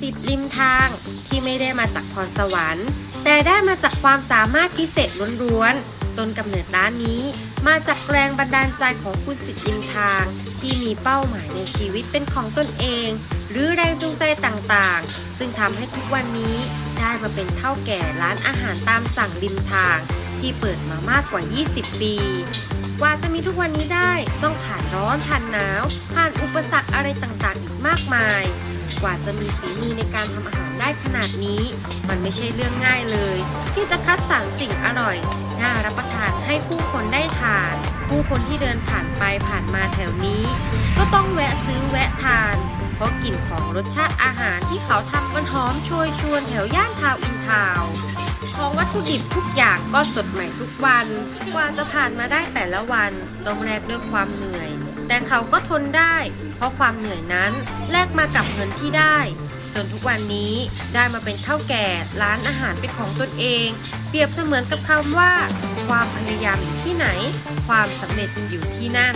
สิทธิ์ริมทางที่ไม่ได้มาจากพรสวรรค์ แต่ได้มาจากความสามารถพิเศษล้วนๆ ต้นกำเนิดร้านนี้ มาจากแรงบันดาลใจของคุณสิทธิ์ริมทาง ที่มีเป้าหมายในชีวิตเป็นของตนเอง หรือแรงจูงใจต่างๆ ซึ่งทำให้ทุกวันนี้ได้มาเป็นเท่าแก่ร้านอาหารตามสั่งริมทาง ที่เปิดมามากกว่า 20 ปีกว่าจะมีทุกวันนี้ได้ต้องผ่านร้อนผ่านหนาว ผ่านอุปสรรคอะไรต่างๆ อีกมากมาย กว่าจะมีฝีมือในการทำอาหารได้ขนาดนี้ มันไม่ใช่เรื่องง่ายเลย ที่จะคัดสรรสิ่งอร่อย น่ารับประทานให้ผู้คนได้ทาน ผู้คนที่เดินผ่านไปผ่านมาแถวนี้ ก็ต้องแวะซื้อแวะทาน เพราะกลิ่นของรสชาติอาหารที่เขาทำมันหอมโชยชวนแถวย่านทาวอินทาวของวัตถุดิบทุกอย่างก็สดใหม่ทุกวัน กว่าจะผ่านมาได้แต่ละวันต้องแลกด้วยความเหนื่อย แต่เขาก็ทนได้ เพราะความเหนื่อยนั้นแลกมากับเงินที่ได้ จนทุกวันนี้ได้มาเป็นเท่าแก่ร้านอาหารเป็นของตนเอง เปรียบเสมือนกับคำว่า ความพยายามอยู่ที่ไหน ความสำเร็จอยู่ที่นั่น